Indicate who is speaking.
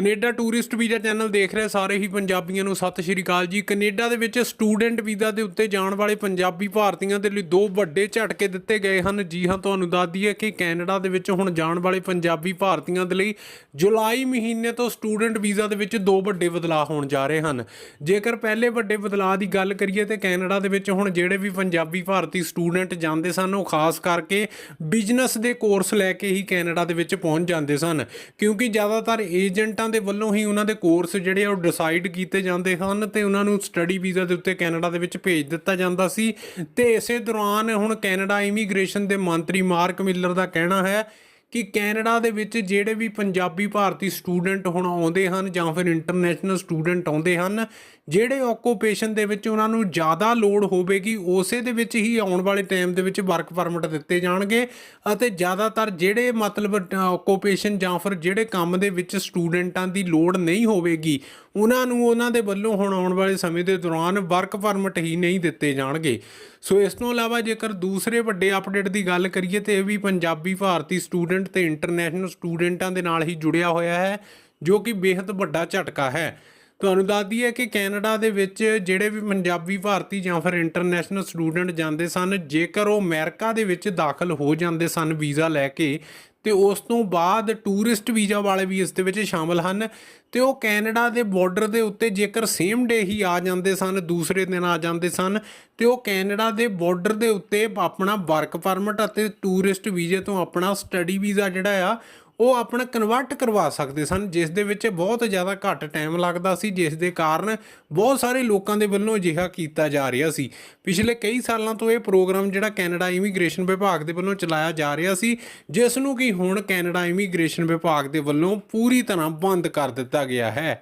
Speaker 1: Canada tourist visa channel ਦੇਖ ਰਹੇ, ਸਾਰੇ ਹੀ ਪੰਜਾਬੀਆਂ ਨੂੰ ਸਤਿ ਸ਼੍ਰੀ ਅਕਾਲ ਜੀ। ਕੈਨੇਡਾ ਦੇ ਵਿੱਚ ਸਟੂਡੈਂਟ ਵੀਜ਼ਾ ਦੇ ਉੱਤੇ ਜਾਣ ਵਾਲੇ ਪੰਜਾਬੀ ਭਾਰਤੀਆਂ ਦੇ ਲਈ ਦੋ ਵੱਡੇ ਝਟਕੇ ਦਿੱਤੇ ਗਏ ਹਨ। ਜੀ ਹਾਂ, ਤੁਹਾਨੂੰ ਦੱਸ ਦਈਏ ਕਿ ਕੈਨੇਡਾ ਦੇ ਵਿੱਚ ਹੁਣ ਜਾਣ ਵਾਲੇ ਪੰਜਾਬੀ ਭਾਰਤੀਆਂ ਦੇ ਲਈ ਜੁਲਾਈ ਮਹੀਨੇ ਤੋਂ ਸਟੂਡੈਂਟ ਵੀਜ਼ਾ ਦੇ ਵਿੱਚ ਦੋ ਵੱਡੇ ਬਦਲਾਅ ਹੋਣ ਜਾ ਰਹੇ ਹਨ। ਜੇਕਰ ਪਹਿਲੇ ਵੱਡੇ ਬਦਲਾਅ ਦੀ ਗੱਲ ਕਰੀਏ ਤੇ ਕੈਨੇਡਾ ਦੇ ਵਿੱਚ ਹੁਣ ਜਿਹੜੇ ਵੀ ਪੰਜਾਬੀ ਭਾਰਤੀ ਸਟੂਡੈਂਟ ਜਾਂਦੇ ਸਨ, ਉਹ ਖਾਸ ਕਰਕੇ ਬਿਜ਼ਨਸ ਦੇ ਕੋਰਸ ਲੈ ਕੇ ਹੀ ਕੈਨੇਡਾ ਦੇ ਵਿੱਚ ਪਹੁੰਚ ਜਾਂਦੇ ਸਨ। ਕਿਉਂਕਿ ਜ਼ਿਆਦਾਤਰ ਏਜੰਟਾਂ ਦੇ ਵੱਲੋਂ ਹੀ ਉਹਨਾਂ ਦੇ ਕੋਰਸ ਜਿਹੜੇ ਉਹ ਡਿਸਾਈਡ ਕੀਤੇ ਜਾਂਦੇ ਹਨ ਤੇ ਉਹਨਾਂ ਨੂੰ ਸਟੱਡੀ ਵੀਜ਼ਾ ਦੇ ਉੱਤੇ ਕੈਨੇਡਾ ਦੇ ਵਿੱਚ ਭੇਜ ਦਿੱਤਾ ਜਾਂਦਾ ਸੀ। ਤੇ ਇਸੇ ਦੌਰਾਨ ਹੁਣ ਕੈਨੇਡਾ ਇਮੀਗ੍ਰੇਸ਼ਨ ਦੇ ਮੰਤਰੀ ਮਾਰਕ ਮਿਲਰ ਦਾ ਕਹਿਣਾ ਹੈ ਕਿ ਕੈਨੇਡਾ ਦੇ ਵਿੱਚ ਜਿਹੜੇ ਵੀ ਪੰਜਾਬੀ ਭਾਰਤੀ ਸਟੂਡੈਂਟ ਹੁਣ ਆਉਂਦੇ ਹਨ ਜਾਂ ਫਿਰ ਇੰਟਰਨੈਸ਼ਨਲ ਸਟੂਡੈਂਟ ਆਉਂਦੇ ਹਨ, ਜਿਹੜੇ ਆਕੂਪੇਸ਼ਨ ਦੇ ਵਿੱਚ ਉਹਨਾਂ ਨੂੰ ਜ਼ਿਆਦਾ ਲੋੜ ਹੋਵੇਗੀ, ਉਸੇ ਦੇ ਵਿੱਚ ਹੀ ਆਉਣ ਵਾਲੇ ਟਾਈਮ ਦੇ ਵਿੱਚ ਵਰਕ ਪਰਮਿਟ ਦਿੱਤੇ ਜਾਣਗੇ ਅਤੇ ਜ਼ਿਆਦਾਤਰ ਜਿਹੜੇ ਮਤਲਬ ਆਕੂਪੇਸ਼ਨ ਜਾਂ ਫਿਰ ਜਿਹੜੇ ਕੰਮ ਦੇ ਵਿੱਚ ਸਟੂਡੈਂਟਾਂ ਦੀ ਲੋੜ ਨਹੀਂ ਹੋਵੇਗੀ, ਉਹਨਾਂ ਨੂੰ ਉਹਨਾਂ ਦੇ ਵੱਲੋਂ ਹੁਣ ਆਉਣ ਵਾਲੇ ਸਮੇਂ ਦੇ ਦੌਰਾਨ ਵਰਕ ਪਰਮਿਟ ਹੀ ਨਹੀਂ ਦਿੱਤੇ ਜਾਣਗੇ। ਸੋ ਇਸ ਤੋਂ ਇਲਾਵਾ ਜੇਕਰ ਦੂਸਰੇ ਵੱਡੇ ਅਪਡੇਟ ਦੀ ਗੱਲ ਕਰੀਏ, ਤੇ ਇਹ ਵੀ ਪੰਜਾਬੀ ਭਾਰਤੀ ਸਟੂਡੈਂਟ ਸਟੂਡੈਂਟ ਤੇ ਇੰਟਰਨੈਸ਼ਨਲ ਸਟੂਡੈਂਟਾਂ ਦੇ ਨਾਲ ਹੀ ਜੁੜਿਆ ਹੋਇਆ ਹੈ, ਜੋ ਕਿ ਬੇहद ਵੱਡਾ ਝਟਕਾ ਹੈ। ਤੁਹਾਨੂੰ ਦੱਸ ਦਈਏ ਕਿ ਕੈਨੇਡਾ ਦੇ ਵਿੱਚ ਜਿਹੜੇ ਵੀ ਪੰਜਾਬੀ ਭਾਰਤੀ ਜਾਂ ਫਿਰ ਇੰਟਰਨੈਸ਼ਨਲ ਸਟੂਡੈਂਟ ਜਾਂਦੇ ਸਨ, ਜੇਕਰ ਉਹ ਅਮਰੀਕਾ ਦੇ ਵਿੱਚ ਦਾਖਲ ਹੋ ਜਾਂਦੇ ਸਨ ਵੀਜ਼ਾ ਲੈ ਕੇ ਤੇ ਉਸ ਤੋਂ ਬਾਅਦ ਟੂਰਿਸਟ ਵੀਜ਼ਾ ਵਾਲੇ ਵੀ ਇਸ ਦੇ ਵਿੱਚ ਸ਼ਾਮਲ ਹਨ। ਤੇ ਉਹ ਕੈਨੇਡਾ ਦੇ ਬਾਰਡਰ ਦੇ ਉੱਤੇ ਜੇਕਰ ਸੇਮ ਡੇ ਹੀ ਆ ਜਾਂਦੇ ਸਨ, ਦੂਸਰੇ ਦਿਨ ਆ ਜਾਂਦੇ ਸਨ, ਤੇ ਉਹ ਕੈਨੇਡਾ ਦੇ ਬਾਰਡਰ ਦੇ ਉੱਤੇ ਆਪਣਾ ਵਰਕ ਪਰਮਿਟ ਅਤੇ ਟੂਰਿਸਟ ਵੀਜ਼ੇ ਤੋਂ ਆਪਣਾ ਸਟੱਡੀ ਵੀਜ਼ਾ ਜਿਹੜਾ ਆ ਉਹ ਆਪਣਾ ਕਨਵਰਟ ਕਰਵਾ ਸਕਦੇ ਸਨ, ਜਿਸ ਦੇ ਵਿੱਚ ਬਹੁਤ ਜ਼ਿਆਦਾ ਘੱਟ ਟਾਈਮ ਲੱਗਦਾ ਸੀ, ਜਿਸ ਦੇ ਕਾਰਨ ਬਹੁਤ ਸਾਰੇ ਲੋਕਾਂ ਦੇ ਵੱਲੋਂ ਅਜਿਹਾ ਕੀਤਾ ਜਾ ਰਿਹਾ ਸੀ। ਪਿਛਲੇ ਕਈ ਸਾਲਾਂ ਤੋਂ ਇਹ ਪ੍ਰੋਗਰਾਮ ਜਿਹੜਾ ਕੈਨੇਡਾ ਇਮੀਗ੍ਰੇਸ਼ਨ ਵਿਭਾਗ ਦੇ ਵੱਲੋਂ ਚਲਾਇਆ ਜਾ ਰਿਹਾ ਸੀ, ਜਿਸ ਨੂੰ ਕਿ ਹੁਣ ਕੈਨੇਡਾ ਇਮੀਗ੍ਰੇਸ਼ਨ ਵਿਭਾਗ ਦੇ ਵੱਲੋਂ ਪੂਰੀ ਤਰ੍ਹਾਂ ਬੰਦ ਕਰ ਦਿੱਤਾ ਗਿਆ ਹੈ।